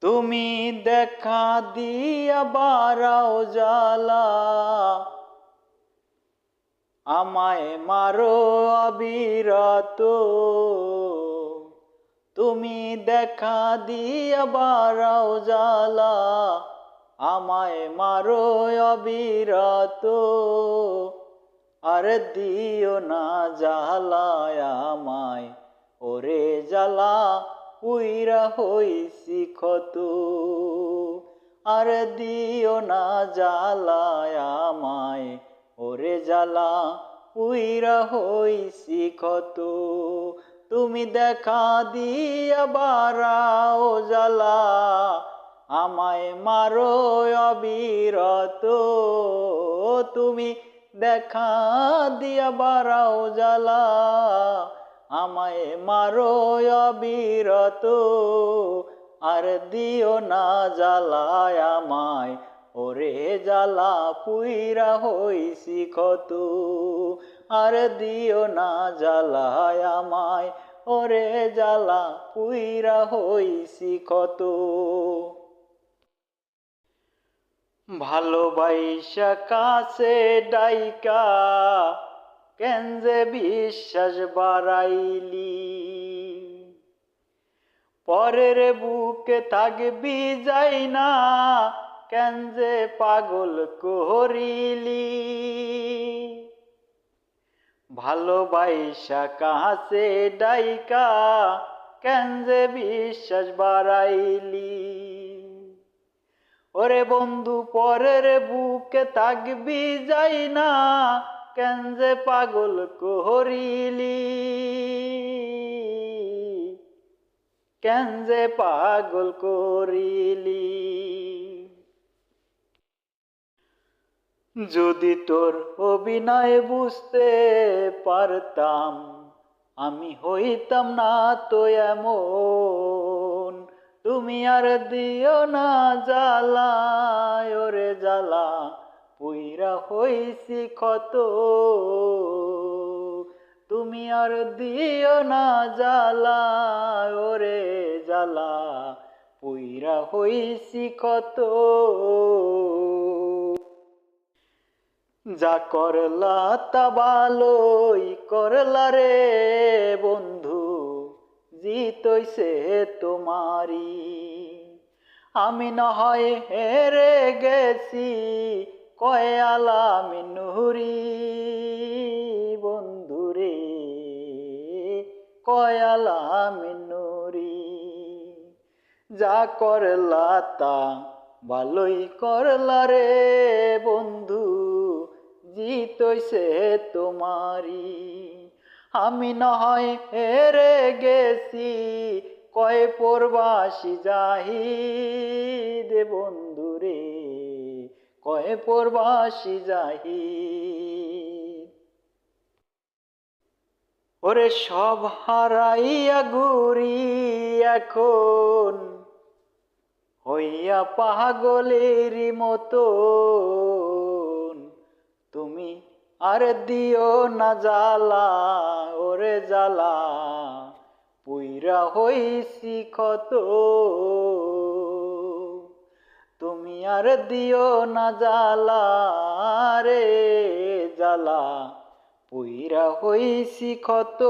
তুমি দেখা দিয়া বারাও জালা আমায় মারো অবিরত। তুমি দেখা দিয়া বারাও জালা আমায় মারো অবিরত। আর দিও না জ্বালায় আমায়, ওরে জ্বালা। উইরা হইছি ক্ষত। আর দিও না জ্বালায় আমায়, ওরে জ্বালা উইরা হইছি ক্ষত। তুমি দেখা দিয়া বারাও জ্বালা, আমায় মারো অবিরত। তুমি দেখা দিয়া বারাও জ্বালা আমায় মারো অবিরত, আর দিও না জ্বালায় আমায়। ওরে জ্বালা পুইরা হইছি কত আর দিও না জ্বালায় আমায়। ওরে জ্বালা পুইরা হইছি কত ভালোবাইসা কাছে ডাইকা কেন যে বিশ্বাস বাড়াইলি? পরের বুকে থাকবি যাই না, কেন যে পাগল করিলি? ভালোবাইসা কাছে ডাইকা, কেন যে বিশ্বাস বাড়াইলি? ওরে বন্ধু, পরের বুকে থাকবি যাই না কেন যে পাগল করিলি কেন যে পাগল করিলি যদি তোর অভিনয় বুঝতে পারতাম, আমি হইতাম না তো এমন। তুমি আর দিও না জ্বালা ওরে জ্বালা। পুইরা হইছি ক্ষত তুমি আর দিও না জ্বালা, ওরে জ্বালা পুইরা হইছি ক্ষত যা করলা তা ভালোই করলা রে বন্ধু জিতইছে তোমারি আমি না হয় হেরে গেছি কয়ালা মিনুরি বন্ধুরে কয়ালা মিনুরি যা করলা তা ভালোই করলা রে বন্ধু জিতইছে তোমারি। আমি নহয় হয় হেরে গেছি, কয় পরবাসী যাহি দে বন্ধুরে। কয় পরবাসী যাহি ওরে সব হারাইয়া ঘুরি এখন, হইয়া পাগলেরই মতন। তুমি আর দিও না জ্বালা, ওরে জ্বালা, পুইরা হইছি তুমি আর দিও না জালা রে জ্বালা। পুইরা হইছি ক্ষত